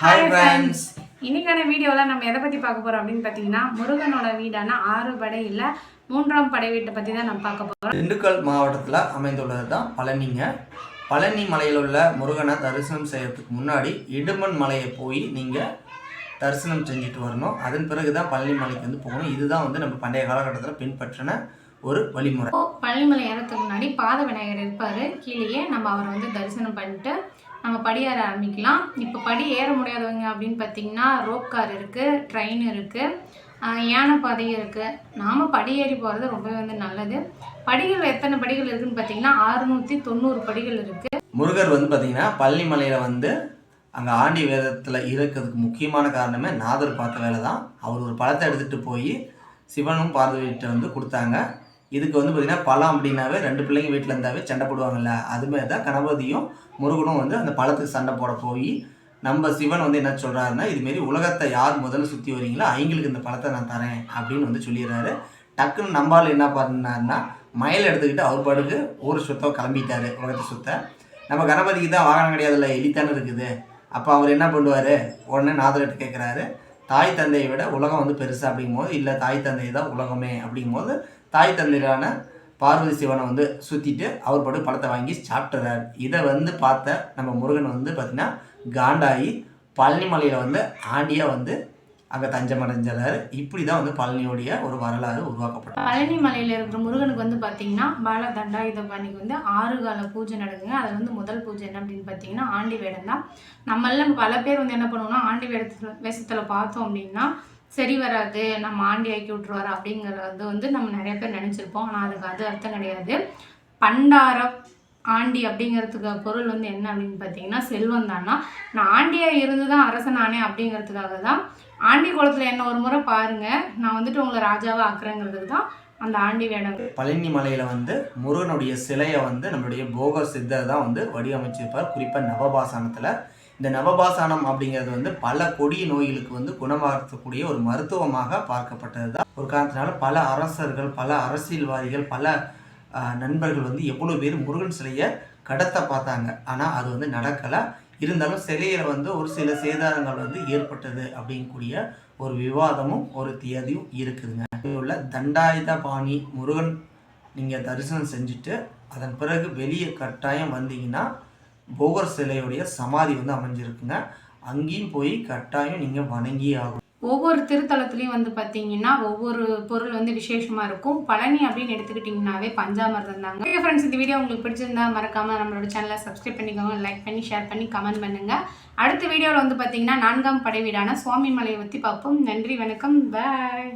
Hi friends இன்னைக்கான வீடியோவில் நம்ம எதை பற்றி பார்க்க போகிறோம் அப்படின்னு பார்த்தீங்கன்னா முருகனோட வீடான ஆறு படையில் மூன்றாம் படை வீட்டை பற்றி தான் நம்ம பார்க்க போகிறோம் திண்டுக்கல் மாவட்டத்தில் அமைந்துள்ளது தான் பழனிங்க. பழனி மலையில் உள்ள முருகனை தரிசனம் செய்யறதுக்கு முன்னாடி இடுமன் மலையை போய் நீங்கள் தரிசனம் செஞ்சுட்டு வரணும். அதன் பிறகு தான் பழனி மலைக்கு வந்து போகணும். இதுதான் வந்து நம்ம பண்டைய காலகட்டத்தில் பின்பற்றின ஒரு வழிமுறை. பழனிமலை ஏறத்துக்கு முன்னாடி பாத விநாயகர் இருப்பார். கீழேயே நம்ம அவரை வந்து தரிசனம் பண்ணிட்டு நம்ம படியேற ஆரம்பிக்கலாம். இப்போ படி ஏற முடியாதவங்க அப்படின்னு பார்த்தீங்கன்னா ரோப் கார் இருக்குது ட்ரெயின் இருக்குது யானை பாதை இருக்குது நாம் படி ஏறி போகிறது ரொம்பவே வந்து நல்லது. படிகள் எத்தனை படிகள் இருக்குதுன்னு பார்த்தீங்கன்னா அறுநூற்றி தொண்ணூறு படிகள் இருக்குது முருகர் வந்து பார்த்தீங்கன்னா பள்ளிமலையில் வந்து அங்கே ஆண்டி வேதத்தில் இருக்கிறதுக்கு முக்கியமான காரணமே நாதர் பார்த்த வேலை தான் அவர் ஒரு பழத்தை எடுத்துகிட்டு போய் சிவனும் பார்வதிகிட்ட வந்து கொடுத்தாங்க. இதுக்கு வந்து பார்த்திங்கன்னா பழம் அப்படின்னாவே ரெண்டு பிள்ளைங்க வீட்டில் இருந்தாவே சண்டை போடுவாங்கல்ல அதுமாரி தான் கணபதியும் முருகனும் வந்து அந்த பழத்துக்கு சண்டை போட போய் நம்ம சிவன் வந்து என்ன சொல்கிறாருன்னா இதுமாரி உலகத்தை யார் முதல்ல சுற்றி வரீங்களோ அவங்களுக்கு இந்த பழத்தை நான் தரேன் அப்படின்னு வந்து சொல்லிடுறாரு. டக்குன்னு நம்பால் என்ன பண்ணாருன்னா மயில் எடுத்துக்கிட்டு அவர் பாட்டுக்கு ஊர் சுத்தம் கிளம்பிட்டாரு உலகத்தை சுத்த. நம்ம கணபதிக்கு தான் வாகனம் கிடையாதுல்ல எலித்தானே இருக்குது. அப்போ அவர் என்ன பண்ணுவார்? உடனே நாதர்கிட்ட கேட்குறாரு தாய் தந்தையை விட உலகம் வந்து பெருசு அப்படிங்கும்போது இல்லை தாய் தந்தை தான் உலகமே அப்படிங்கும்போது தாய் தந்தையரான பார்வதி சிவனை வந்து சுற்றிட்டு அவர் பாட்டு பழத்தை வாங்கி சாப்பிட்டுறாரு. இதை வந்து பார்த்த நம்ம முருகன் வந்து பார்த்திங்கன்னா காண்டாயி பழனி மலையில் வந்து ஆண்டியாக வந்து அங்கே தஞ்சம் இப்படி தான் வந்து பழனியோடைய ஒரு வரலாறு உருவாக்கப்பட்டது. பழனி மலையில் இருக்கிற முருகனுக்கு வந்து பார்த்தீங்கன்னா பால தண்டாயுதபாணிக்கு வந்து ஆறு கால பூஜை நடக்குங்க. அது வந்து முதல் பூஜை என்ன அப்படின்னு பார்த்தீங்கன்னா ஆண்டி வேடம் தான். நம்மள பல பேர் வந்து என்ன பண்ணுவோம்னா ஆண்டி வேடத்தில் வேஷத்தில் பார்த்தோம் அப்படின்னா சரி வராது நம்ம ஆண்டி ஆக்கி விட்ருவாரு அப்படிங்கிறது வந்து நம்ம நிறைய பேர் நினச்சிருப்போம். ஆனால் அதுக்கு அது அர்த்தம் கிடையாது. பண்டாரம் ஆண்டி அப்படிங்கிறதுக்கு பொருள் வந்து என்ன அப்படின்னு பார்த்தீங்கன்னா செல்வம் தானா? நான் ஆண்டியாக இருந்து தான் அரசன் ஆனே அப்படிங்கிறதுக்காக தான் ஆண்டி குளத்தில் என்ன ஒரு முறை பாருங்கள் நான் வந்துட்டு உங்களை ராஜாவாக ஆக்குறேங்கிறதுக்கு தான் அந்த ஆண்டி வேடம். பழனி மலையில் வந்து முருகனுடைய சிலையை வந்து நம்மளுடைய போக சித்தர் தான் வந்து வடிவமைச்சிருப்பார். குறிப்பாக நவபாசனத்தில் இந்த நவபாசானம் அப்படிங்கிறது வந்து பல கொடிய நோய்களுக்கு வந்து குணமாகக்கூடிய ஒரு மருத்துவமாக பார்க்கப்பட்டது தான் ஒரு காரணத்தினால பல அரசர்கள் பல அரசியல்வாதிகள் பல நண்பர்கள் வந்து எவ்வளோ பேர் முருகன் சிலையை கடத்த பார்த்தாங்க. ஆனால் அது வந்து நடக்கலை. இருந்தாலும் சிலையில் வந்து ஒரு சில சேதாரங்கள் வந்து ஏற்பட்டது அப்படிங்கக்கூடிய ஒரு விவாதமும் ஒரு தியதியும் இருக்குதுங்க. உள்ள உள்ள தண்டாயுதபாணி முருகன் நீங்கள் தரிசனம் செஞ்சுட்டு அதன் பிறகு வெளியே கட்டாயம் வந்தீங்கன்னா போகர் சிலையுடைய சமாதி வந்து அமைஞ்சிருக்குங்க. அங்கேயும் போய் கட்டாயம் நீங்கள் வணங்கியே ஆகும் ஒவ்வொரு திருத்தலத்துலேயும் வந்து பார்த்தீங்கன்னா ஒவ்வொரு பொருள் வந்து விசேஷமாக இருக்கும். பழனி அப்படின்னு எடுத்துக்கிட்டிங்கனாவே பஞ்சாமிரதம் தாங்க. ஓகே ஃப்ரெண்ட்ஸ் இந்த வீடியோ உங்களுக்கு பிடிச்சிருந்தா மறக்காமல் நம்மளோட சேனலை சப்ஸ்கிரைப் பண்ணிக்கோங்க லைக் பண்ணி ஷேர் பண்ணி கமெண்ட் பண்ணுங்கள் அடுத்த வீடியோவில் வந்து பார்த்தீங்கன்னா நான்காம் படை வீடான சுவாமி மலையை பற்றி பார்ப்போம். நன்றி வணக்கம். பாய்